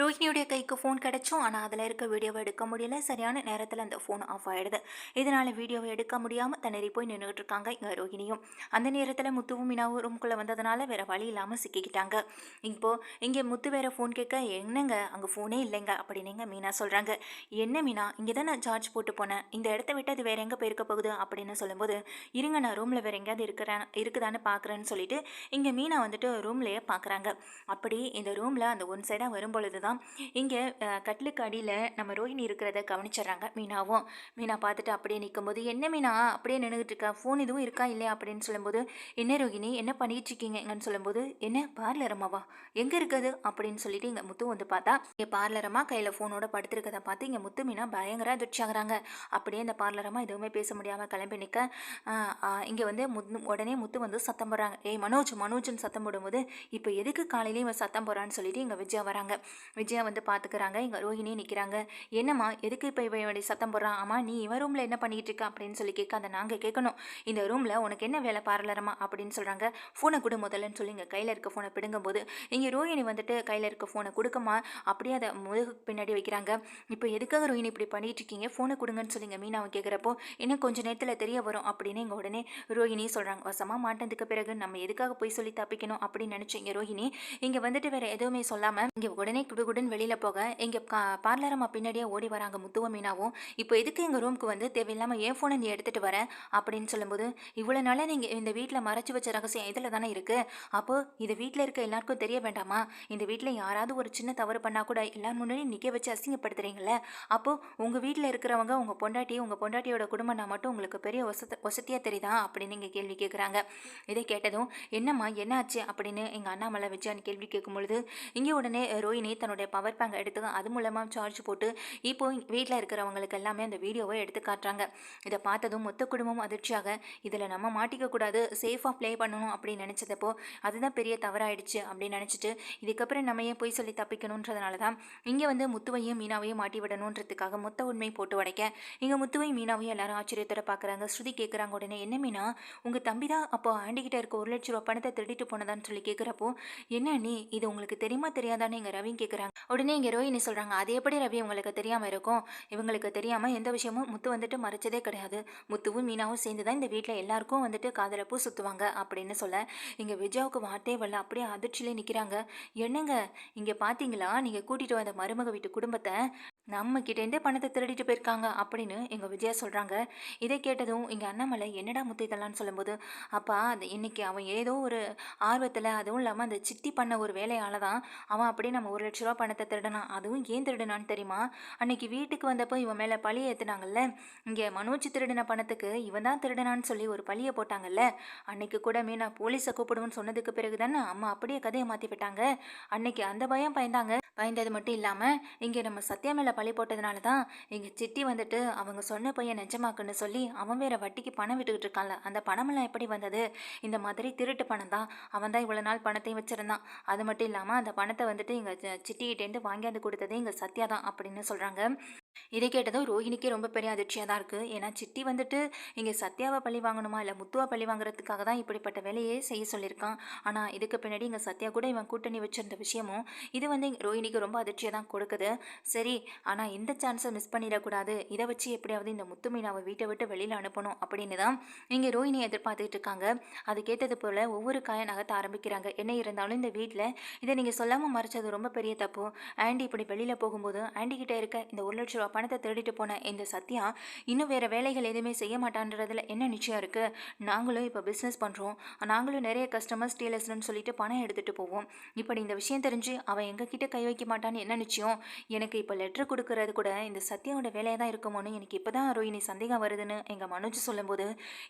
ரோஹினியுடைய கைக்கு ஃபோன் கிடைச்சும் ஆனால் அதில் இருக்க வீடியோவை எடுக்க முடியல. சரியான நேரத்தில் அந்த ஃபோன் ஆஃப் ஆகிடுது இதனால் வீடியோவை எடுக்க முடியாமல் திணறி போய் நின்றுட்டு இருக்காங்க இங்கே ரோஹிணியும் அந்த நேரத்தில் முத்துவும் மீனாவும் ரூம்குள்ளே வந்ததுனால வேறு வழி இல்லாமல் சிக்கிக்கிட்டாங்க. இப்போது இங்கே முத்து வேறு ஃபோன் கேட்க என்னங்க? அங்கே ஃபோனே இல்லைங்க. அப்படின்னுங்க மீனா சொல்கிறாங்க என்ன மீனா? இங்கே தான் நான் சார்ஜ் போட்டு போனேன் இந்த இடத்த விட்டு அது வேறு எங்கே போயிருக்க போகுது? அப்படின்னு சொல்லும்போது இருங்க நான் ரூமில் வேறு எங்கேயாவது இருக்கிறேன் இருக்குதான்னு பார்க்குறேன்னு சொல்லிட்டு இங்கே மீனா வந்துட்டு ரூம்லேயே பார்க்குறாங்க அப்படி இந்த ரூமில் அந்த ஒன் சைடாக வரும்பொழுது தான். இங்கே கட்டிலுக்கு அடியில் நம்ம ரோஹிணி இருக்கிறத கவனிச்சிடுறாங்க மீனாவும். மீனா பார்த்துட்டு அப்படியே நிற்கும்போது என்ன மீனா அப்படியே நின்றுக்கிட்டு இருக்கா? ஃபோன் இதுவும் இருக்கா இல்லையா? அப்படின்னு சொல்லும்போது என்ன ரோஹிணி என்ன பண்ணிட்டு இருக்கீங்கன்னு சொல்லும்போது என்ன பார்லரம்மாவா? எங்கே இருக்குது? அப்படின்னு சொல்லிட்டு இங்கே முத்து வந்து பார்த்தா இங்கே பார்லரமா கையில் ஃபோனோட படுத்துருக்கதை பார்த்து இங்கே முத்து மீனா பயங்கர அதிர்ச்சி அப்படியே இந்த பார்லரம்மா எதுவுமே பேச முடியாமல் கிளம்பி நிற்க இங்கே வந்து முத்து உடனே முத்து வந்து சத்தம் போடுறாங்க. ஏய் மனோஜ் மனோஜ்னு சத்தம் போடும்போது இப்போ எதுக்கு காலையிலேயே இவன் சத்தம் போடுறான்னு சொல்லிட்டு இங்கே விஜயா வராங்க. விஜயா வந்து பார்த்துக்கிறாங்க இங்கே ரோஹிணி நிற்கிறாங்க என்னம்மா எதுக்கு இப்போ இவன் சத்தம் போடுறான்? ஆமாம் நீ இவன் ரூமில் என்ன பண்ணிகிட்டு இருக்க? அப்படின்னு சொல்லி கேட்க அதை நாங்கள் கேட்கணும். இந்த ரூமில் உனக்கு என்ன வேலை பார்லரமா அப்படின்னு சொல்கிறாங்க ஃபோனை கொடு முதல்லன்னு சொல்லி இங்கே கையில் இருக்க ஃபோனை பிடுங்கும்போது இங்கே ரோஹிணி வந்துட்டு கையில் இருக்க ஃபோனை கொடுக்கமா அப்படியே அதை முதுகுக்கு பின்னாடி வைக்கிறாங்க. இப்போ எதுக்காக ரோஹிணி இப்படி பண்ணிகிட்டு இருக்கீங்க? ஃபோனை கொடுங்கன்னு சொல்லிங்க மீனாவை கேட்குறப்போ இன்னும் கொஞ்சம் நேரத்தில் தெரிய வரும் அப்படின்னு இங்கே உடனே ரோஹிணி சொல்கிறாங்க வசமாக மாட்டதுக்கு பிறகு நம்ம எதுக்காக போய் சொல்லி தப்பிக்கணும் அப்படின்னு நினச்சிங்க ரோஹிணி இங்கே வந்துட்டு வேறு எதுவுமே சொல்லாமல் இங்கே உடனே கொடு குடுகுடுன்னு வெளியில் போக இங்கே பார்லரம்மா பின்னாடியே ஓடி வராங்க. முத்துவ மீனாவும். இப்போ எதுக்கு எங்கள் ரூமுக்கு வந்து தேவையில்லாமல் ஏன் ஃபோனை நீ எடுத்துகிட்டு வர? அப்படின்னு சொல்லும்போது இவ்வளோ நாளாக நீங்கள் இந்த வீட்டில் மறைச்சி வச்ச ரகசியம் இதில் தானே இருக்குது அப்போது இது வீட்டில் இருக்க எல்லாருக்கும் தெரிய வேண்டாமா? இந்த வீட்டில் யாராவது ஒரு சின்ன தவறு பண்ணால் கூட எல்லார் முன்னாடியும் நிற்க வச்சு அசிங்கப்படுத்துறீங்களே அப்போது உங்கள் வீட்டில் இருக்கிறவங்க உங்கள் பொண்டாட்டி உங்கள் பொண்டாட்டியோட குடும்பம்னா மட்டும் உங்களுக்கு பெரிய வசத வசதியாக தெரியுதா? அப்படின்னு நீங்கள் கேள்வி கேட்குறாங்க இதை கேட்டதும் என்னம்மா என்னாச்சு? அப்படின்னு எங்கள் அண்ணாமலை விஜயான் கேள்வி கேட்கும் பொழுது இங்கே உடனே ரோஹிணி தன்னுடைய பவர் பேங்க் எடுத்து அது மூலமாக சார்ஜ் போட்டு இப்போ வீட்டில் இருக்கிறவங்களுக்கு எல்லாமே அந்த வீடியோவை எடுத்து காட்டுறாங்க. இதை பார்த்ததும் மொத்த குடும்பம் அதிர்ச்சியாக இதில் நம்ம மாட்டிக்கக்கூடாது சேஃபாக ப்ளே பண்ணணும் அப்படின்னு நினச்சதப்போ அதுதான் பெரிய தவறாயிடுச்சு அப்படின்னு நினச்சிட்டு இதுக்கப்புறம் நம்ம ஏன் போய் சொல்லி தப்பிக்கணுன்றதுனால தான் இங்கே வந்து முத்துவையும் மீனாவையும் மாட்டி விடணுன்றதுக்காக மொத்த உண்மை போட்டு உடைக்க இங்கே முத்துவையும் மீனாவையும் எல்லாரும் ஆச்சரியத்தோட பார்க்குறாங்க ஸ்ருதி கேட்குறாங்க உடனே என்ன மீனா உங்கள் தம்பி தான் அப்போ ஆண்டிக்கிட்ட இருக்க ஒரு லட்ச ரூபா பணத்தை திருடிட்டு போனதான்னு சொல்லி கேட்குறப்போ என்ன நீ இது உங்களுக்கு தெரியுமா தெரியாதான்னு எங்கள் ரவின்னு கேட்குறாங்க உடனே இங்கே ரோஹினி சொல்கிறாங்க அது எப்படி ரவி உங்களுக்கு தெரியாமல் இருக்கும்? இவங்களுக்கு தெரியாமல் எந்த விஷயமும் முத்து வந்துட்டு மறைச்சதே கிடையாது. முத்துவும் மீனாவும் சேர்ந்து தான் இந்த வீட்டில் எல்லாருக்கும் வந்துட்டு காதல பூ சுற்றுவாங்க அப்படின்னு சொல்ல இங்கே விஜயாவுக்கு வார்த்தையே வரல. அப்படியே அதிர்ச்சியிலே நிற்கிறாங்க என்னங்க? இங்கே பார்த்தீங்களா நீங்கள் கூட்டிகிட்டு வந்த மருமக வீட்டு குடும்பத்தை நம்ம கிட்டேருந்தே பணத்தை திருடிட்டு போயிருக்காங்க அப்படின்னு எங்கள் விஜயா சொல்கிறாங்க இதை கேட்டதும் எங்கள் அண்ணாமலை என்னடா முத்தி தரலான்னு சொல்லும்போது அப்பா அது இன்னைக்கு அவன் ஏதோ ஒரு ஆர்வத்தில் அதுவும் இல்லாமல் அந்த சிட்டி பண்ண ஒரு வேலையால் தான் அவன் அப்படியே நம்ம ஒரு லட்ச ரூபா பணத்தை திருடனான். அதுவும் ஏன் திருடினான்னு தெரியுமா? அன்னைக்கு வீட்டுக்கு வந்தப்போ இவன் மேலே பழி ஏற்றுனாங்கல்ல இங்கே மனோஜ் திருடின பணத்துக்கு இவன் தான் திருடினான்னு சொல்லி ஒரு பழியை போட்டாங்கல்ல. அன்னைக்கு கூட மீனா போலீஸை கூப்பிடுவோன்னு சொன்னதுக்கு பிறகு தானே அம்மா அப்படியே கதையை மாற்றி விட்டாங்க. அன்னைக்கு அந்த பயம் பயந்தாங்க. பயந்தது மட்டும் இல்லாமல் இங்கே நம்ம சத்யா மேலே பழி போட்டதுனால தான் எங்கள் சித்தி வந்துட்டு அவங்க சொன்ன பையன் நெஞ்சமாக்குன்னு சொல்லி அவன் வேற வட்டிக்கு பணம் விட்டுக்கிட்டு இருக்கான்ல. அந்த பணமெல்லாம் எப்படி வந்தது? இந்த மாதிரி திருட்டு பணம் தான். அவன் தான் இவ்வளோ நாள் பணத்தையும் வச்சுருந்தான். அது மட்டும் இல்லாமல் அந்த பணத்தை வந்துட்டு எங்கள் சிட்டிகிட்டேருந்து வாங்கியாந்து கொடுத்ததே எங்கள் சத்யா தான் அப்படின்னு சொல்கிறாங்க இதை கேட்டதும் ரோஹிணிக்கே ரொம்ப பெரிய அதிர்ச்சியாக தான் இருக்குது ஏன்னா சிட்டி வந்துட்டு இங்கே சத்யாவை பழி வாங்கணுமா? இல்லை முத்துவா பழி வாங்குறதுக்காக தான் இப்படிப்பட்ட வேலையே செய்ய சொல்லியிருக்கான். ஆனால் இதுக்கு பின்னாடி இங்கே சத்யா கூட இவன் கூட்டணி வச்சிருந்த விஷயமும் இது வந்து ரோஹிணிக்கு ரொம்ப அதிர்ச்சியாக தான் கொடுக்குது. சரி ஆனால் இந்த சான்ஸை மிஸ் பண்ணிடக்கூடாது. இதை வச்சு எப்படியாவது இந்த முத்து மீனாவை வீட்டை விட்டு வெளியில் அனுப்பணும் அப்படின்னு தான் இங்கே ரோஹிணி எதிர்பார்த்துட்டு இருக்காங்க. அதுக்கேற்றது போல் ஒவ்வொரு காயை நகர்த்த ஆரம்பிக்கிறாங்க. என்ன இருந்தாலும் இந்த வீட்டில் இதை நீங்கள் சொல்லாமல் மறைச்சது ரொம்ப பெரிய தப்பு. ஆண்டி இப்படி வெளியில் போகும்போது ஆண்டி கிட்டே இருக்க இந்த ஒரு லட்ச ரூபா பணத்தை திருடிட்டு போன இந்த சத்யா இன்னும் வேறு வேலைகள் எதுவுமே செய்ய மாட்டான்றதில் என்ன நிச்சயம் இருக்குது நாங்களும் இப்போ பிஸ்னஸ் பண்ணுறோம் நாங்களும் நிறைய கஸ்டமர்ஸ் டீலர்ஸ்னு சொல்லிட்டு பணம் எடுத்துகிட்டு போவோம். இப்படி இந்த விஷயம் தெரிஞ்சு அவன் எங்ககிட்ட கை வைக்க மாட்டான்னு என்ன நிச்சயம்? எனக்கு இப்போ லெட்டர் கொடுக்கறது கூட இந்த சத்யாவோட வேலையாக தான் இருக்குமோன்னு எனக்கு இப்போ தான் ரோஹிணி சந்தேகம் வருதுன்னு எங்கள் மனோஜ் சொல்லும்போது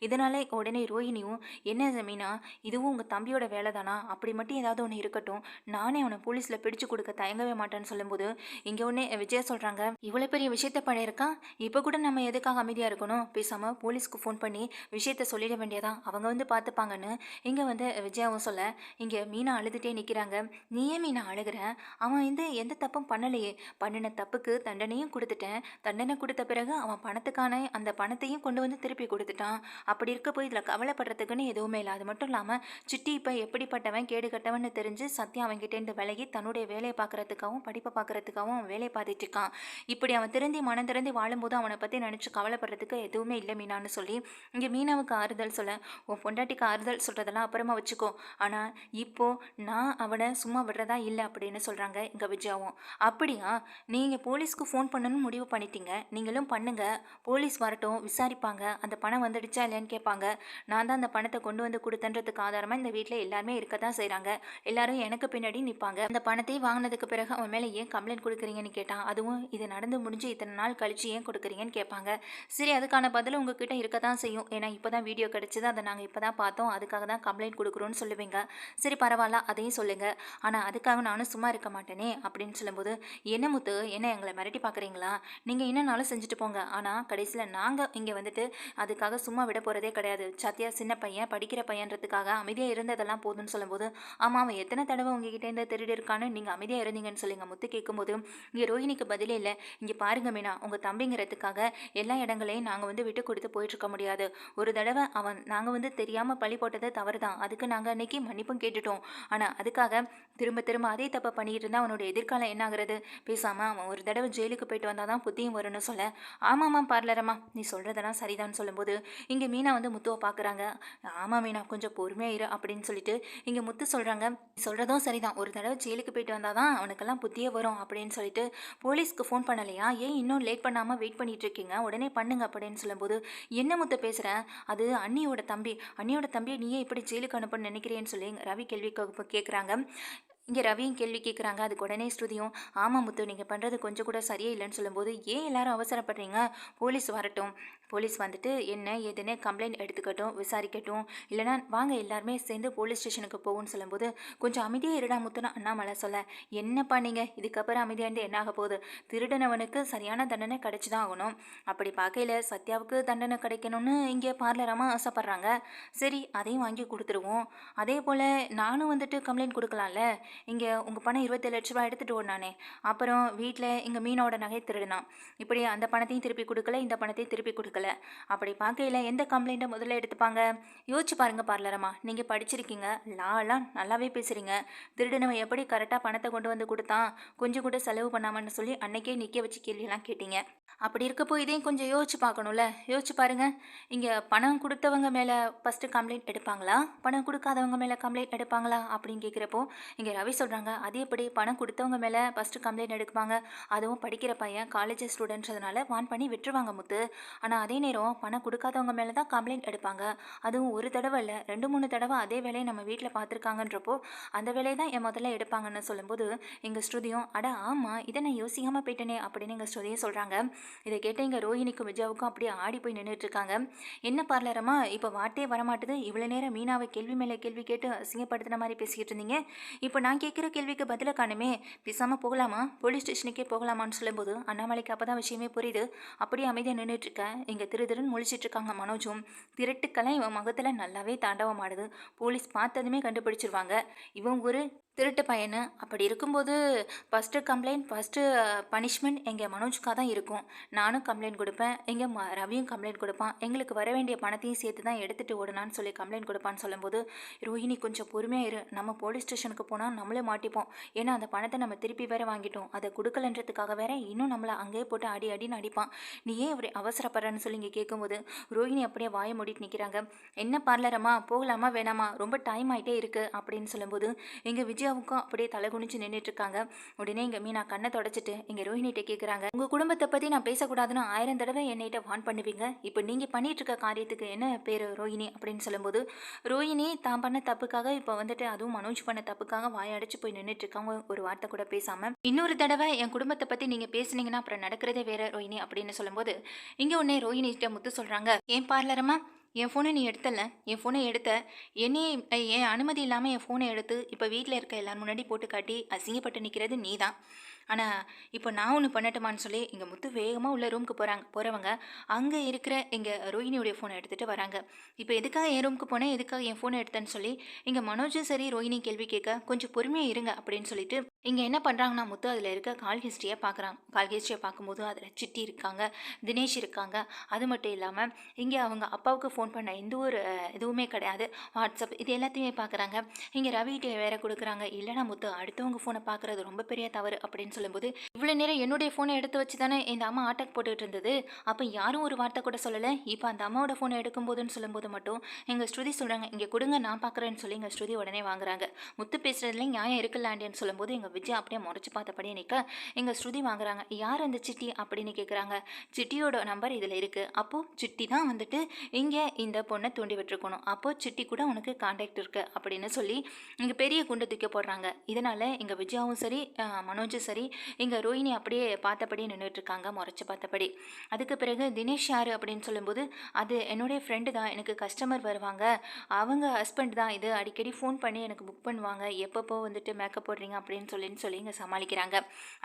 இதனால் உடனே ரோஹிணியும் என்ன மீனா இதுவும் உங்கள் தம்பியோட வேலை தானா அப்படி மட்டும் ஏதாவது ஒன்று இருக்கட்டும். நானே அவனை போலீஸில் பிடிச்சு கொடுக்க தயங்கவே மாட்டேன்னு சொல்லும்போது இங்கே ஒன்று விஜயா சொல்கிறாங்க இவ்வளோ பெரிய பெரிய விஷயத்த பண்ணியிருக்கான். இப்போ கூட நம்ம எதுக்காக அமைதியாக இருக்கணும்? பேசாமல் போலீஸ்க்கு ஃபோன் பண்ணி விஷயத்த சொல்லிட வேண்டியதான் அவங்க வந்து பார்த்துப்பாங்கன்னு இங்கே வந்து விஜயாவும் சொல்ல இங்கே மீனா அழுதுகிட்டே நிற்கிறாங்க நீ ஏன் மீனா அழுகிற? அவன் வந்து எந்த தப்பும் பண்ணலையே. பண்ணின தப்புக்கு தண்டனையும் கொடுத்துட்டேன். தண்டனை கொடுத்த பிறகு அவன் பணத்துக்கான அந்த பணத்தையும் கொண்டு வந்து திருப்பி கொடுத்துட்டான். அப்படி இருக்க போய் இதில் கவலைப்படுறதுக்குன்னு எதுவுமே இல்லை. அது மட்டும் இல்லாமல் சிட்டி இப்போ எப்படிப்பட்டவன் கேடு கட்டவன்னு தெரிஞ்சு சத்யா அவன்கிட்டேருந்து விலகி தன்னுடைய வேலையை பார்க்குறதுக்காகவும் படிப்பை பார்க்குறதுக்காகவும் அவன் வேலையை பார்த்துட்டு இருக்கான். இப்படி அவன் திருந்தி மனம் திறந்து வாழும்போது அவனை பற்றி நினச்சி கவலைப்படுறதுக்கு எதுவுமே இல்லை மீனான்னு சொல்லி இங்கே மீனாவுக்கு ஆறுதல் சொல்ல உன் பொண்டாட்டிக்கு ஆறுதல் சொல்கிறதெல்லாம் அப்புறமா வச்சுக்கோ. ஆனால் இப்போது நான் அவனை சும்மா விடுறதா இல்லை அப்படின்னு சொல்கிறாங்க இங்கே விஜயாவும். அப்படியா? நீங்கள் போலீஸ்க்கு ஃபோன் பண்ணணும்னு முடிவு பண்ணிட்டீங்க. நீங்களும் பண்ணுங்கள் போலீஸ் வரட்டும் விசாரிப்பாங்க. அந்த பணம் வந்துடுச்சா இல்லையான்னு கேட்பாங்க. நான் தான் அந்த பணத்தை கொண்டு வந்து கொடுத்தன்றதுக்கு ஆதாரமாக இந்த வீட்டில் எல்லாருமே இருக்க தான் செய்கிறாங்க எல்லாரும் எனக்கு பின்னாடி நிற்பாங்க அந்த பணத்தை வாங்கினதுக்கு பிறகு அவன் மேலே ஏன் கம்ப்ளைண்ட் கொடுக்குறீங்கன்னு கேட்டான். அதுவும் இது நடந்து முடிஞ்சு இத்தனை நாள் கழிச்சு ஏன் கொடுக்குறீங்கன்னு கேட்பாங்க. சரி அதுக்கான பதில் உங்ககிட்ட இருக்க தான் செய்யும். ஏன்னா இப்போ தான் வீடியோ கிடச்சிது. அதை நாங்கள் இப்போ தான் பார்த்தோம். அதுக்காக தான் கம்ப்ளைண்ட் கொடுக்குறோன்னு சொல்லுவீங்க. சரி பரவாயில்ல. அதையும் சொல்லுங்கள் ஆனால் அதுக்காக நானும் சும்மா இருக்க மாட்டேனே அப்படின்னு சொல்லும்போது என்ன முத்து? என்ன எங்களை மிரட்டி பார்க்குறீங்களா? நீங்கள் என்னன்னாலும் செஞ்சுட்டு போங்க. ஆனால் கடைசியில் நாங்கள் இங்கே வந்துட்டு அதுக்காக சும்மா விட போகிறதே கிடையாது. சத்யா சின்ன பையன் படிக்கிற பையன்றதுக்காக அமைதியாக இருந்ததெல்லாம் போதும்னு சொல்லும்போது ஆமாம் அவன் எத்தனை தடவை உங்ககிட்ட இருந்து திருடி இருக்கான்னு நீங்கள் அமைதியாக இருந்தீங்கன்னு சொல்லுங்க. முத்து கேட்கும்போது இங்கே ரோஹினிக்கு பதிலே இல்லை. இங்கே பாருங்க மீனா உங்கள் தம்பிங்கிறதுக்காக எல்லா இடங்களையும் நாங்கள் வந்து விட்டு கொடுத்து போயிட்டுருக்க முடியாது. ஒரு தடவை அவன் நாங்கள் வந்து தெரியாமல் பழி போட்டது தவறு தான் அதுக்கு நாங்கள் அன்னைக்கு மன்னிப்பும் கேட்டுட்டோம். ஆனால் அதுக்காக திரும்ப திரும்ப அதே தப்பை பண்ணிட்டு இருந்தால் அவனோட எதிர்காலம் என்ன ஆகுறது பேசாமல் அவன் ஒரு தடவை ஜெயிலுக்கு போயிட்டு வந்தால் தான் புத்தியும் வரும்னு சொல்ல. ஆமாம்மா பார்லரம்மா. நீ சொல்கிறதெல்லாம் சரிதான்னு சொல்லும்போது இங்கே மீனா வந்து முத்துவை பார்க்குறாங்க. ஆமாம் மீனா கொஞ்சம் பொறுமையாக இரு அப்படின்னு சொல்லிட்டு இங்கே முத்து சொல்கிறாங்க சொல்கிறதும் சரிதான். ஒரு தடவை ஜெயிலுக்கு போயிட்டு வந்தால் தான் அவனுக்கெல்லாம் புத்தியே வரும் அப்படின்னு சொல்லிட்டு போலீஸ்க்கு ஃபோன் பண்ணலையா? ஏன் இன்னும் லேட் பண்ணாமல் வெயிட் பண்ணிட்டு இருக்கீங்க உடனே பண்ணுங்க அப்படின்னு சொல்லும்போது என்ன முத்த பேசுகிறேன் அது அண்ணியோட தம்பி. அண்ணியோட தம்பியை நீயே இப்படி ஜெயிலுக்கு அனுப்பணும்னு நினைக்கிறேன்னு சொல்லி ரவி கேள்வி கேட்குறாங்க. இங்கே ரவியும் கேள்வி கேட்குறாங்க அதுக்கு உடனே ஸ்ருதியும் ஆமாம் முத்து நீங்கள் பண்ணுறது கொஞ்சம் கூட சரியே இல்லைன்னு சொல்லும்போது ஏன் எல்லாரும் அவசரப்படுறீங்க? போலீஸ் வரட்டும். போலீஸ் வந்துட்டு என்ன ஏதுன்னு கம்ப்ளைண்ட் எடுத்துக்கட்டும் விசாரிக்கட்டும். இல்லைனா வாங்க எல்லாருமே சேர்ந்து போலீஸ் ஸ்டேஷனுக்கு போகும்னு சொல்லும்போது கொஞ்சம் அமைதியாக இருடா முத்துன்னு அண்ணாமலை சொல்ல என்னப்பா நீங்கள் இதுக்கப்புறம் அமைதியாக இருந்து என்ன ஆக போகுது? திருடனவனுக்கு சரியான தண்டனை கிடைச்சி தான் ஆகணும். அப்படி பார்க்கையில் சத்யாவுக்கு தண்டனை கிடைக்கணும்னு இங்கே பார்லரமாக ஆசைப்பட்றாங்க. சரி அதையும் வாங்கி கொடுத்துருவோம். அதே போல் நானும் வந்துட்டு கம்ப்ளைண்ட் கொடுக்கலாம்ல? இங்கே உங்கள் பணம் இருபத்தேழு லட்ச ரூபா எடுத்துகிட்டு ஓடினானே அப்புறம் வீட்டில் இங்கே மீனோட நகை திருடினான். இப்படி அந்த பணத்தையும் திருப்பி கொடுக்கல இந்த பணத்தையும் திருப்பி கொடுக்கல. அப்படி பார்க்கையில் எந்த கம்ப்ளைண்ட்டை முதல்ல எடுத்துப்பாங்க? யோசிச்சு பாருங்க பார்லரம்மா. நீங்கள் படிச்சிருக்கீங்க. லாலாம் நல்லாவே பேசுகிறீங்க திருடனவன் எப்படி கரெக்டாக பணத்தை கொண்டு வந்து கொடுத்தான்? கொஞ்சம் கூட செலவு பண்ணாமன்னு சொல்லி அன்னைக்கே நிற்க வச்சு கேள்வியெல்லாம் கேட்டீங்க. அப்படி இருக்கப்போ இதையும் கொஞ்சம் யோசிச்சு பார்க்கணும்ல. யோசிச்சு பாருங்க. இங்கே பணம் கொடுத்தவங்க மேலே ஃபஸ்ட்டு கம்ப்ளைண்ட் எடுப்பாங்களா? பணம் கொடுக்காதவங்க மேலே கம்ப்ளைண்ட் எடுப்பாங்களா? அப்படின்னு கேட்குறப்போ இங்கே ரவி சொல்கிறாங்க அது எப்படி? பணம் கொடுத்தவங்க மேலே ஃபஸ்ட்டு கம்ப்ளைண்ட் எடுப்பாங்க அதுவும் படிக்கிற பையன் காலேஜ் ஸ்டூடெண்ட்ஸ்னால வான் பண்ணி விட்டுருவாங்க முத்து. ஆனால் அதே நேரம் பணம் கொடுக்காதவங்க மேலே தான் கம்ப்ளைண்ட் எடுப்பாங்க. அதுவும் ஒரு தடவை இல்லை ரெண்டு மூணு தடவை அதே வேலையை நம்ம வீட்டில் பார்த்துருக்காங்கன்றப்போ அந்த வேலையை தான் என் முதல்ல எடுப்பாங்கன்னு சொல்லும்போது எங்கள் ஸ்ருதியும் அட ஆமாம் இதை நான் யோசிக்காமல் போயிட்டேனே அப்படின்னு எங்கள் ஸ்ருதியும் சொல்கிறாங்க இதை கேட்ட எங்கள் ரோஹினிக்கும் விஜயாவுக்கும் அப்படியே ஆடி போய் நின்றுட்டுருக்காங்க என்ன பார்லரம்மா இப்போ வார்த்தையே வரமாட்டுது. இவ்வளோ நேரம் மீனாவை கேள்வி மேலே கேள்வி கேட்டு அசிங்கப்படுத்துன மாதிரி பேசிக்கிட்டு இருந்தீங்க. இப்போ நான் கேட்குற கேள்விக்கு பதில காணுமே பேசாமல் போகலாமா? போலீஸ் ஸ்டேஷனுக்கே போகலாமான்னு சொல்லும்போது அண்ணாமலைக்கு அப்போ தான் விஷயமே புரியுது. அப்படியே அமைதியாக நின்றுட்டு இருக்கேன் இங்கே திரு திருன்னு மனோஜும். திருட்டுக்கெல்லாம் இவன் முகத்தில் நல்லாவே தாண்டவம் ஆடுது போலீஸ் பார்த்ததுமே கண்டுபிடிச்சிருவாங்க. இவன் ஒரு திருட்டு பையனு. அப்படி இருக்கும்போது ஃபஸ்ட்டு கம்ப்ளைண்ட் ஃபஸ்ட்டு பனிஷ்மெண்ட் எங்கள் மனோஜ்க்காக தான் இருக்கும். நானும் கம்ப்ளைண்ட் கொடுப்பேன். எங்கள் ம ரவியும் கம்ப்ளைண்ட் கொடுப்பான். எங்களுக்கு வர வேண்டிய பணத்தையும் சேர்த்து தான் எடுத்துகிட்டு ஓடுனான்னு சொல்லி கம்ப்ளைண்ட் கொடுப்பான்னு சொல்லும்போது ரோஹிணி கொஞ்சம் பொறுமையாக இரு. நம்ம போலீஸ் ஸ்டேஷனுக்கு போனால் நம்மளே மாட்டிப்போம். ஏன்னா அந்த பணத்தை நம்ம திருப்பி வேற வாங்கிட்டோம். அதை கொடுக்கலன்றதுக்காக வேற இன்னும் நம்மளை அங்கேயே போட்டு அடி அடின்னு அடிப்பான். நீ ஏன் இப்படி அவசரப்படுறன்னு சொல்லி இங்கே கேட்கும்போது ரோஹிணி அப்படியே வாயை மூடிட்டு நிற்கிறாங்க என்ன பார்லரம்மா போகலாமா? வேணாமா? ரொம்ப டைம் ஆகிட்டே இருக்குது அப்படின்னு சொல்லும்போது எங்கள் விஜய் விஜயாவுக்கும் அப்படியே தலை குனிஞ்சு நின்றுட்டு இருக்காங்க உடனே இங்கே மீனா கண்ணை தொடச்சிட்டு இங்கே ரோஹினிகிட்ட கேட்குறாங்க உங்கள் குடும்பத்தை பற்றி நான் பேசக்கூடாதுன்னு ஆயிரம் தடவை என்னைட்ட வான் பண்ணுவீங்க? இப்போ நீங்கள் பண்ணிட்டு இருக்க காரியத்துக்கு என்ன பேர் ரோஹினி? அப்படின்னு சொல்லும்போது ரோஹினி தான் பண்ண தப்புக்காக இப்போ வந்துட்டு அதுவும் மனோஜ் பண்ண தப்புக்காக வாயடைச்சு போய் நின்றுட்டு இருக்காங்க ஒரு வார்த்தை கூட பேசாமல் இன்னொரு தடவை என் குடும்பத்தை பற்றி நீங்கள் பேசுனீங்கன்னா அப்புறம் நடக்கிறதே வேற ரோஹினி அப்படின்னு சொல்லும்போது இங்கே உடனே ரோஹினிகிட்ட முத்து சொல்கிறாங்க ஏன் பார்லரம்மா என் ஃபோனை நீ எடுத்தல என் ஃபோனை எடுத்த. என்னையே என் அனுமதி இல்லாமல் என் ஃபோனை எடுத்து இப்போ வீட்டில் இருக்க எல்லாரும் முன்னாடி போட்டு காட்டி அசிங்கப்பட்டு நிற்கிறது நீ தான் ஆனால் இப்போ நான் ஒன்று பண்ணட்டுமான்னு சொல்லி இங்கே முத்து வேகமாக உள்ள ரூமுக்கு போகிறாங்க போகிறவங்க அங்கே இருக்கிற எங்கள் ரோஹினியுடைய ஃபோனை எடுத்துகிட்டு வராங்க. இப்போ எதுக்காக என் ரூமுக்கு போனேன்? எதுக்காக என் ஃபோனை எடுத்தேன்னு சொல்லி இங்கே மனோஜும் சரி ரோஹினி கேள்வி கேட்க கொஞ்சம் பொறுமையாக இருங்க அப்படின்னு சொல்லிட்டு இங்கே என்ன பண்ணுறாங்கன்னா முத்து அதில் இருக்க கால் ஹிஸ்ட்ரியை பார்க்குறாங்க கால் ஹிஸ்ட்ரியை பார்க்கும்போது அதில் சிட்டி இருக்காங்க தினேஷ் இருக்காங்க. அது மட்டும் இல்லாமல் இங்கே அவங்க அப்பாவுக்கு ஃபோன் பண்ண எந்த ஒரு இதுவுமே கிடையாது. வாட்ஸ்அப் இது எல்லாத்தையுமே பார்க்குறாங்க இங்கே ரவிகிட்ட வேற கொடுக்குறாங்க. இல்லைனா முத்து அடுத்தவங்க ஃபோனை பார்க்குறது ரொம்ப பெரிய தவறு அப்படின்னு சொல்லும்போது இவ்வளோ நேரம் என்னுடைய ஃபோனை எடுத்து வச்சு தானே இந்த அம்மா அட்டாக் போட்டுக்கிட்டு இருந்தது. அப்போ யாரும் ஒரு வார்த்தை கூட சொல்லலை. இப்போ அந்த அம்மாவோட ஃபோனை எடுக்கும்போதுன்னு சொல்லும்போது மட்டும் எங்கள் ஸ்ருதி சொல்கிறாங்க இங்கே கொடுங்க நான் பார்க்குறேன்னு சொல்லி எங்கள் ஸ்ருதி உடனே வாங்குறாங்க. முத்து பேசுகிறதுல நியாயம் இருக்கலாண்டேன்னு சொல்லும்போது எங்கள் விஜய் அப்படியே முறைச்சு பார்த்தபடியே நிற்க எங்கள் ஸ்ருதி வாங்குறாங்க யார் அந்த சிட்டி? அப்படின்னு கேட்குறாங்க சிட்டியோட நம்பர் இதில் இருக்குது அப்போது சிட்டி தான் வந்துட்டு இங்கே இந்த பொண்ணை தூண்டி விட்டுருக்கணும். அப்போது சிட்டி கூட உனக்கு காண்டாக்ட் இருக்குது அப்படின்னு சொல்லி இங்கே பெரிய குண்டை தூக்கி போடுறாங்க. இதனால் எங்கள் விஜயாவும் சரி மனோஜும் சரி இங்கே ரோஹிணி அப்படியே பார்த்தபடியே நின்றுட்டுருக்காங்க முறைச்சி பார்த்தபடி. அதுக்கு பிறகு தினேஷ் யார் அப்படின்னு சொல்லும்போது அது என்னுடைய ஃப்ரெண்டு தான் எனக்கு கஸ்டமர் வருவாங்க. அவங்க ஹஸ்பண்ட் தான் இது அடிக்கடி ஃபோன் பண்ணி எனக்கு புக் பண்ணுவாங்க. எப்பப்போ வந்துட்டு மேக்கப் போடுறீங்க அப்படின்னு சொல்லின்னு சொல்லி இங்கே சமாளிக்கிறாங்க.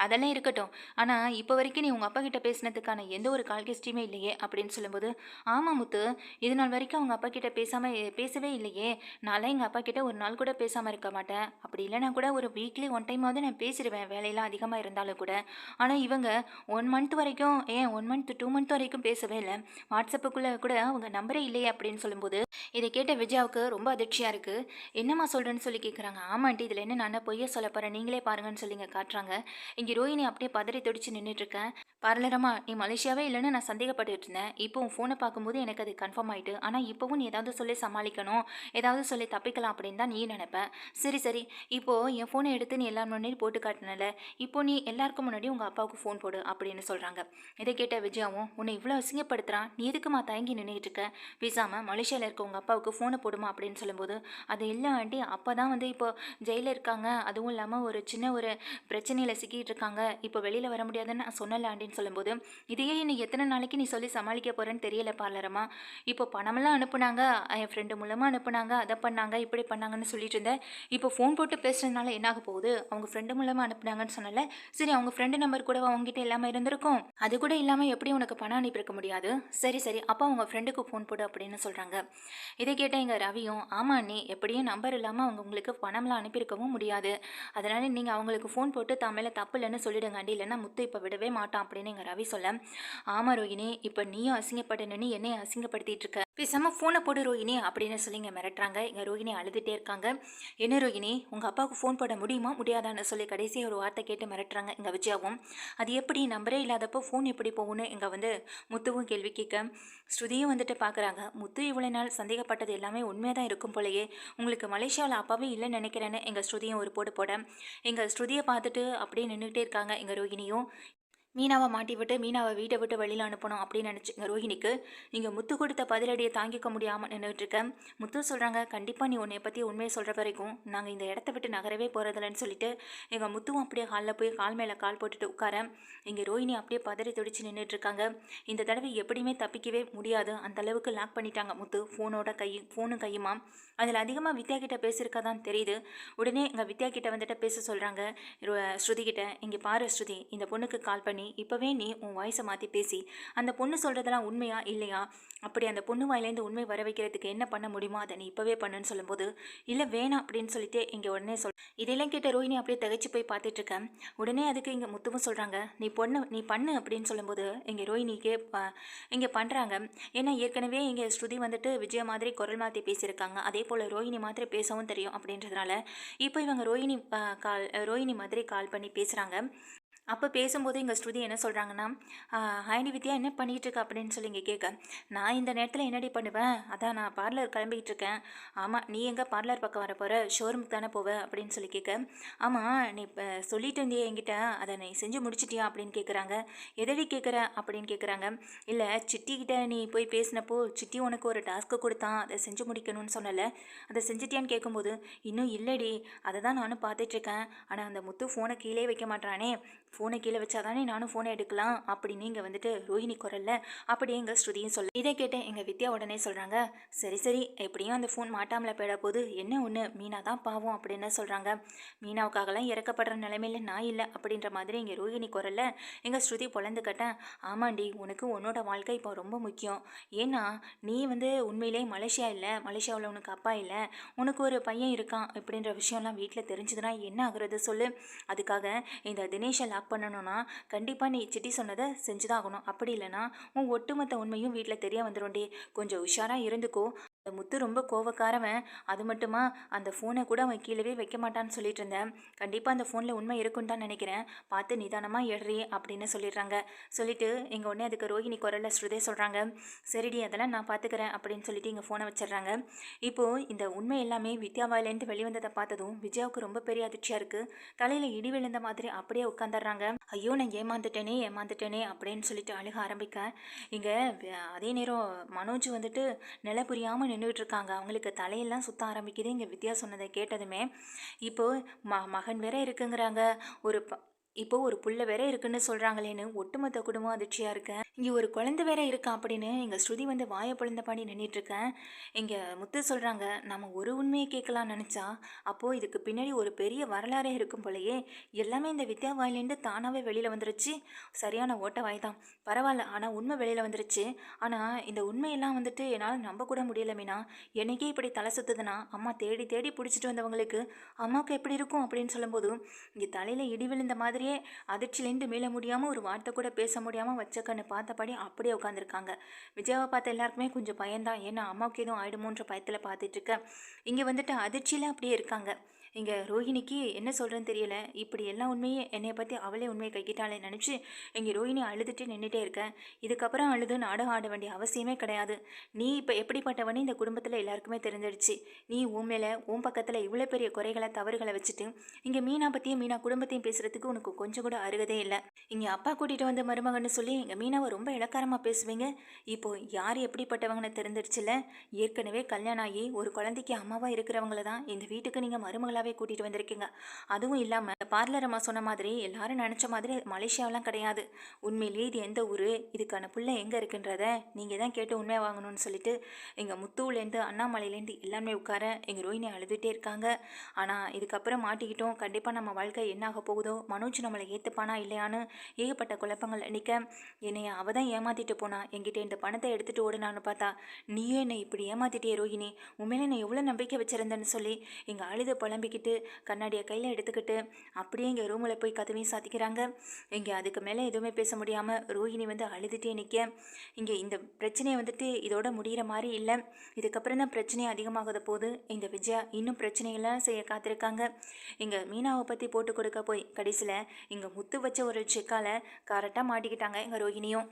அதெல்லாம் இருக்கட்டும். ஆனால் இப்போ வரைக்கும் நீ உங்கள் அப்பா கிட்ட பேசினதுக்கான எந்த ஒரு கால்கெஸ்டியுமே இல்லையே அப்படின்னு சொல்லும்போது ஆமாம் முத்து இது நாள் வரைக்கும் அவங்க அப்பா கிட்ட பேசாமல் பேசவே இல்லையே. நான்லாம் எங்கள் அப்பா கிட்ட ஒரு நாள் கூட பேசாமல் இருக்க மாட்டேன். அப்படி இல்லைனா கூட ஒரு வீக்லி ஒன் டைமாவது நான் பேசிடுவேன். வேலையெல்லாம் அதிகமாக இருந்தாலும் கூட ஆனால் இவங்க ஒன் மந்த் வரைக்கும் ஏன் ஒன் மந்த் டூ மந்த் வரைக்கும் பேசவே இல்லை. வாட்ஸ்அப்புக்குள்ளே கூட அவங்க நம்பரே இல்லையே அப்படின்னு சொல்லும்போது இதை கேட்ட விஜயாவுக்கு ரொம்ப அதிர்ச்சியாக இருக்குது என்னம்மா சொல்கிறேன்னு சொல்லி கேட்குறாங்க ஆமாண்டி இதில் என்ன நான் பொய்ய சொல்ல போகிறேன் நீங்களே பாருங்கன்னு சொல்லிங்க காட்டுறாங்க. இங்கே ரோஹிணி அப்படியே பதறி துடிச்சு நின்றுட்டுருக்கேன் பரலரமா நீ மலேசியாவே இல்லைன்னு நான் சந்தேகப்பட்டுட்டு இருந்தேன் இப்போ உன் ஃபோனை பார்க்கும்போது எனக்கு அது கன்ஃபார்ம் ஆகிட்டு ஆனால் இப்போவும் நீ ஏதாவது சொல்லி சமாளிக்கணும் ஏதாவது சொல்லி தப்பிக்கலாம் அப்படின்னு தான் நீ நினைப்பேன் சரி சரி. இப்போது என் ஃபோனை எடுத்து நீ எல்லா முன்னாடி போட்டு காட்டினல இப்போ நீ எல்லாருக்கும் முன்னாடி உங்கள் அப்பாவுக்கு ஃபோன் போடு அப்படின்னு சொல்கிறாங்க இதை கேட்ட விஜயாவும் உன்னை இவ்வளோ அசிங்கப்படுத்துகிறான் நீ எதுக்குமா தயங்கி நின்றுட்டு இருக்க? பேசாமல் மலேசியாவில் இருக்க உங்கள் அப்பாவுக்கு ஃபோனை போடுமா அப்படின்னு சொல்லும்போது அது இல்லை ஆண்டி அப்போ தான் வந்து இப்போ ஜெயிலில் இருக்காங்க. அதுவும் இல்லாமல் ஒரு சின்ன ஒரு பிரச்சனையில் சிக்கிட்டு இருக்காங்க. இப்போ வெளியில் வர முடியாதுன்னு நான் சொன்னல அப்படின்னு சொல்லும்போது இதையே இன்னும் எத்தனை நாளைக்கு நீ சொல்லி சமாளிக்க போகிறேன்னு தெரியல பார்லரமா இப்போ பணமெல்லாம் அனுப்புனாங்க என் ஃப்ரெண்டு மூலமாக அனுப்புனாங்க அதை பண்ணாங்க இப்படி பண்ணாங்கன்னு சொல்லிட்டு இருந்தேன். இப்போ ஃபோன் போட்டு பேசுறதுனால என்னாக போகுது? அவங்க ஃப்ரெண்டு மூலமாக அனுப்புனாங்கன்னு சொன்னல சரி அவங்க ஃப்ரெண்டு நம்பர் கூட அவங்ககிட்ட இல்லாமல் இருந்திருக்கும்? அது கூட இல்லாமல் எப்படி உனக்கு பணம் அனுப்பியிருக்க முடியாது? சரி சரி அப்போ அவங்க ஃப்ரெண்டுக்கு ஃபோன் போடு அப்படின்னு சொல்கிறாங்க இதை கேட்ட எங்கள் ரவியும் ஆமா நீ எப்படியும் நம்பர் இல்லாமல் அவங்க உங்களுக்கு பணம்லாம் அனுப்பியிருக்கவும் முடியாது. அதனால் நீங்கள் அவங்களுக்கு ஃபோன் போட்டு தான் மேலே தப்பு இல்லைன்னு சொல்லிடுங்க அண்டி இல்லைன்னா முத்து இப்போ விடவே மாட்டான் அப்படின்னு எங்கள் ரவி சொல்ல ஆமாம் ரோஹிணி இப்போ நீயும் அசிங்கப்பட்டு என்னையும் அசிங்கப்படுத்திட்டு இருக்க. பேசாமல் ஃபோனை போடு ரோஹிணி அப்படின்னு சொல்லி இங்கே மிரட்டுறாங்க. எங்கள் ரோஹிணி அழுதுகிட்டே இருக்காங்க. என்ன ரோஹிணி உங்கள் அப்பாவுக்கு ஃபோன் போட முடியுமா முடியாதான்னு சொல்லி கடைசியாக ஒரு வார்த்தை கேட்டு மிரட்டுறாங்க எங்கள் விஜயாவும். அது எப்படி நம்பரே இல்லாதப்போ ஃபோன் எப்படி போகும்னு இங்கே வந்து முத்துவும் கேள்வி கேட்க ஸ்ருதியும் வந்துட்டு பார்க்குறாங்க முத்து இவ்வளோ நாள் சந்தேகப்பட்டது எல்லாமே உண்மையாக தான் இருக்கும் போலயே. உங்களுக்கு மலேசியாவில் அப்பாவே இல்லைன்னு நினைக்கிறேன்னு எங்கள் ஸ்ருதியும் ஒரு போட்டு போட எங்கள் ஸ்ருதியை பார்த்துட்டு அப்படியே நின்றுக்கிட்டே இருக்காங்க எங்கள் ரோஹிணியும் மீனாவை மாட்டி விட்டு மீனாவை வீட்டை விட்டு வெளியில் அனுப்பணும் அப்படின்னு நினச்சிங்க ரோஹிணிக்கு இங்கே முத்து கொடுத்த பதிலடியை தாங்கிக்க முடியாமல் நின்றுட்டு இருக்கேன் முத்து சொல்கிறாங்க கண்டிப்பாக நீ உன்னை பற்றி உண்மையை சொல்கிற வரைக்கும் நாங்கள் இந்த இடத்த விட்டு நகரவே போகிறதில்லன்னு சொல்லிட்டு எங்கள் முத்துவும் அப்படியே ஹாலில் போய் கால் மேலே கால் போட்டுட்டு உட்கார. இங்கே ரோஹிணி அப்படியே பதறி துடிச்சு நின்றுட்டு இருக்காங்க. இந்த தடவை எப்படியுமே தப்பிக்கவே முடியாது. அந்த அளவுக்கு லாக் பண்ணிட்டாங்க முத்து ஃபோனோட கை ஃபோனும் கையுமா. அதில் அதிகமாக வித்யா கிட்ட பேசியிருக்கா தான் தெரியுது. உடனே எங்கள் வித்யா கிட்ட வந்துட்டு பேச சொல்கிறாங்க. ஸ்ருதி கிட்ட இங்கே பாரு ஸ்ருதி இந்த பொண்ணுக்கு கால் பண்ணி இப்போவே நீ உன் வாய்ஸை மாற்றி பேசி அந்த பொண்ணு சொல்கிறதெல்லாம் உண்மையா இல்லையா? அப்படி அந்த பொண்ணு வாயிலேருந்து உண்மை வர வைக்கிறதுக்கு என்ன பண்ண முடியுமோ அதை நீ இப்போவே பண்ணுன்னு சொல்லும்போது இல்லை வேணாம் அப்படின்னு சொல்லிட்டு இங்கே உடனே சொல் இதெல்லாம் கேட்ட ரோஹினி அப்படியே தகைச்சு போய் பார்த்துட்ருக்கேன் உடனே அதுக்கு இங்கே முத்துவும் சொல்கிறாங்க நீ பொண்ணு நீ பண்ணு அப்படின்னு சொல்லும்போது இங்கே ரோஹினிக்கே இங்கே பண்ணுறாங்க. ஏன்னா ஏற்கனவே இங்கே ஸ்ருதி வந்துட்டு விஜய மாதிரி குரல் மாற்றி பேசியிருக்காங்க. அதே போல் ரோஹிணி மாதிரி பேசவும் தெரியும் அப்படின்றதுனால இப்போ இவங்க ரோஹிணி கால் ரோஹிணி மாதிரி கால் பண்ணி பேசுகிறாங்க அப்போ பேசும்போது எங்கள் ஸ்ருதி என்ன சொல்கிறாங்கன்னா ஹாய்டி வித்யா என்ன பண்ணிகிட்டு இருக்க அப்படின்னு சொல்லி இங்கே கேட்க நான் இந்த நேரத்தில் என்னடி பண்ணுவேன்? அதான் நான் பார்லர் கிளம்பிக்கிட்டு இருக்கேன் ஆமாம் நீ எங்கே பார்லர் பக்கம் வர போகிற ஷோரூமுக்கு தானே போவ? அப்படின்னு சொல்லி கேட்க ஆமாம் நீ இப்போ சொல்லிட்டு இருந்தியே என்கிட்ட. அதை நீ செஞ்சு முடிச்சிட்டியா? அப்படின்னு கேட்குறாங்க எதடி கேட்குற அப்படின்னு கேட்குறாங்க இல்லை சிட்டிக்கிட்ட நீ போய் பேசினப்போ சிட்டி உனக்கு ஒரு டாஸ்க்கு கொடுத்தான். அதை செஞ்சு முடிக்கணும்னு சொன்னல. அதை செஞ்சிட்டியான்னு கேட்கும்போது இன்னும் இல்லைடி. அதை தான் நானும் பார்த்துட்ருக்கேன். ஆனால் அந்த முத்து ஃபோனை கீழே வைக்க மாட்டானே ஃபோனை கீழே வச்சாதானே நானும் ஃபோனை எடுக்கலாம்? அப்படின்னு இங்கே வந்துட்டு ரோஹிணி குரல்ல அப்படி எங்கள் ஸ்ருதியும் சொல்ல இதை கேட்டு எங்கள் வித்யா உடனே சொல்கிறாங்க சரி சரி எப்படியும் அந்த ஃபோன் மாட்டாமல போயிட போது என்ன ஒன்று மீனா தான் பாவம் அப்படின்னு சொல்கிறாங்க மீனாவுக்காகலாம் இறக்கப்படுற நிலைமையில நான் இல்லை அப்படின்ற மாதிரி இங்கே ரோஹிணி குரல்ல எங்கள் ஸ்ருதி பொழந்து கட்டேன். ஆமாண்டி உனக்கு உன்னோட வாழ்க்கை இப்போ ரொம்ப முக்கியம். ஏன்னா நீ வந்து உண்மையிலே மலேசியா இல்லை மலேசியாவில் உனக்கு அப்பா இல்லை உனக்கு ஒரு பையன் இருக்கான் அப்படின்ற விஷயம்லாம் வீட்டில் தெரிஞ்சதுன்னா என்ன ஆகுறது? சொல்லு. அதுக்காக இந்த தினேஷை ஸ்டாப் பண்ணணும்னா கண்டிப்பாக நீ சிட்டி சொன்னதை செஞ்சு தான் ஆகணும். அப்படி இல்லைன்னா உன் ஒட்டுமொத்த உண்மையும் வீட்டில் தெரிய வந்துடும்டி கொஞ்சம் உஷாராக இருந்துக்கோ. அந்த முத்து ரொம்ப கோவக்காரவன். அது மட்டுமா? அந்த ஃபோனை கூட அவன் கீழவே வைக்க மாட்டான்னு சொல்லிட்டு இருந்தேன். கண்டிப்பாக அந்த ஃபோனில் உண்மை இருக்குன்னு தான் நினைக்கிறேன். பார்த்து நிதானமாக எடுறி அப்படின்னு சொல்லிடுறாங்க. சொல்லிட்டு இங்கே உடனே அதுக்கு ரோஹிணி குரலில் ஸ்ருதே சொல்கிறாங்க சரிடி அதெல்லாம் நான் பார்த்துக்கிறேன் அப்படின்னு சொல்லிட்டு இங்கே ஃபோனை வச்சிடுறாங்க. இப்போது இந்த உண்மை எல்லாமே வித்யாவாயிலேருந்து வெளிவந்ததை பார்த்ததும் விஜயாவுக்கு ரொம்ப பெரிய அதிர்ச்சியாக இருக்குது தலையில் இடி விழுந்த மாதிரி அப்படியே உட்காந்துடுறாங்க ஐயோ நான் ஏமாந்துட்டேனே ஏமாந்துட்டேனே அப்படின்னு சொல்லிட்டு அழுக ஆரம்பிக்க. இங்கே அதே நேரம் மனோஜ் வந்துட்டு நில புரியாமல் நின்றுட்டு இருக்காங்க அவங்களுக்கு தலையெல்லாம் சுத்த ஆரம்பிக்குது. இங்கே வித்யா சொன்னதை கேட்டதுமே இப்போது ம மகன் வேற இருக்குங்கிறாங்க. ஒரு இப்போது இப்போ ஒரு புள்ள வேற இருக்குன்னு சொல்கிறாங்களேன்னு ஒட்டுமொத்த குடும்பம் அதிர்ச்சியாக இருக்கேன் இங்கே ஒரு குழந்தை வேற இருக்கா அப்படின்னு எங்கள் ஸ்ருதி வந்து வாயை பொழுந்தபாடி நின்றுட்டுருக்கேன் இங்கே முத்து சொல்கிறாங்க நம்ம ஒரு உண்மையை கேட்கலாம்னு நினச்சா அப்போது இதுக்கு பின்னாடி ஒரு பெரிய வரலாறே இருக்கும் போலயே எல்லாமே இந்த வித்யா வாயிலேருந்து தானாகவே வெளியில் வந்துருச்சு. சரியான ஓட்ட வாய் தான். பரவாயில்ல ஆனால் உண்மை வெளியில் வந்துருச்சு. ஆனால் இந்த உண்மையெல்லாம் வந்துட்டு என்னால் நம்ப கூட முடியல மீனா. என்னைக்கே இப்படி தலை சுத்துதுன்னா அம்மா தேடி தேடி பிடிச்சிட்டு வந்தவங்களுக்கு அம்மாவுக்கு எப்படி இருக்கும்? அப்படின்னு சொல்லும்போது இங்கே தலையில் இடி விழுந்த மாதிரியே அதிர்ச்சியிலேருந்து மீள முடியாமல் ஒரு வார்த்தை கூட பேச முடியாமல் வச்ச கண்ணு பார்த்தபடி அப்படியே உட்காந்துருக்காங்க விஜயாவை பார்த்த எல்லாருக்குமே கொஞ்சம் பயந்தான் ஏன்னா அம்மாவுக்கு எதுவும் ஆயிடுமோன்ற பயத்தில் பார்த்துட்டு இங்கே வந்துட்டு அதிர்ச்சியில் அப்படியே இருக்காங்க. இங்கே ரோஹிணிக்கு என்ன சொல்கிறேன்னு தெரியல. இப்படி எல்லா உண்மையும் என்னை பற்றி அவளே உண்மையை கைக்கிட்டாலே நினச்சி இங்கே ரோஹிணி அழுதுட்டு நின்றுட்டே இருக்கேன் இதுக்கப்புறம் அழுது நாடகம் ஆட வேண்டிய அவசியமே கிடையாது. நீ இப்போ எப்படிப்பட்டவனே இந்த குடும்பத்தில் எல்லாருக்குமே தெரிஞ்சிடுச்சு. நீ உன் மேலே உன் பக்கத்தில் இவ்வளோ பெரிய குறைகளை தவறுகளை வச்சுட்டு இங்கே மீனா பற்றியும் மீனா குடும்பத்தையும் பேசுகிறதுக்கு உனக்கு கொஞ்சம் கூட அருகதே இல்லை. இங்கே அப்பா கூட்டிகிட்டு வந்த மருமகன்னு சொல்லி எங்கள் மீனாவை ரொம்ப இலக்காரமாக பேசுவீங்க. இப்போ யார் எப்படிப்பட்டவங்கன்னு தெரிஞ்சிடுச்சுல ஏற்கனவே கல்யாணம் ஆகி ஒரு குழந்தைக்கு அம்மாவாக இருக்கிறவங்கள தான் இந்த வீட்டுக்கு நீங்கள் மருமகளாக ஃபுல்லாகவே கூட்டிகிட்டு வந்திருக்கீங்க. அதுவும் இல்லாமல் பார்லர் அம்மா சொன்ன மாதிரி எல்லாரும் நினச்ச மாதிரி மலேசியாவெலாம் கிடையாது. உண்மையிலேயே இது எந்த ஊர்? இதுக்கான பிள்ளை எங்கே இருக்குன்றத நீங்கள் தான் கேட்டு உண்மையாக வாங்கணும்னு சொல்லிட்டு எங்கள் முத்தூர்லேருந்து அண்ணாமலையிலேருந்து எல்லாமே உட்கார எங்கள் ரோஹினி அழுதுகிட்டே இருக்காங்க. ஆனால் இதுக்கப்புறம் மாட்டிக்கிட்டோம். கண்டிப்பாக நம்ம வாழ்க்கை என்ன ஆக போகுதோ மனோஜ் நம்மளை ஏற்றுப்பானா இல்லையான்னு ஏகப்பட்ட குழப்பங்கள். நிற்க என்னை அவள் தான் ஏமாற்றிட்டு போனா என்கிட்ட இந்த பணத்தை எடுத்துகிட்டு ஓடுனான்னு பார்த்தா நீயும் என்னை இப்படி ஏமாத்திட்டே ரோஹினி உண்மையிலே நான் எவ்வளோ நம்பிக்கை வச்சுருந்தேன்னு சொல்லி எங்கள் அழுத புலம்பி தூக்கிக்கிட்டு கண்ணாடியை கையில் எடுத்துக்கிட்டு அப்படியே இங்கே ரூமில் போய் கதவையும் சாத்திக்கிறாங்க. இங்கே அதுக்கு மேலே எதுவுமே பேச முடியாமல் ரோஹிணி வந்து அழுதுகிட்டே நிற்க இங்கே இந்த பிரச்சனையை வந்துட்டு இதோட முடிகிற மாதிரி இல்லை. இதுக்கப்புறம் தான் பிரச்சனை அதிகமாகுத போது இந்த விஜயா இன்னும் பிரச்சனைகள்லாம் செய்ய காத்திருக்காங்க. இங்கே மீனாவை பற்றி போட்டு கொடுக்க போய் கடைசியில் இங்கே முத்து வச்ச ஒரு செக்கால் கரெக்டாக மாட்டிக்கிட்டாங்க எங்கள் ரோஹிணியும்.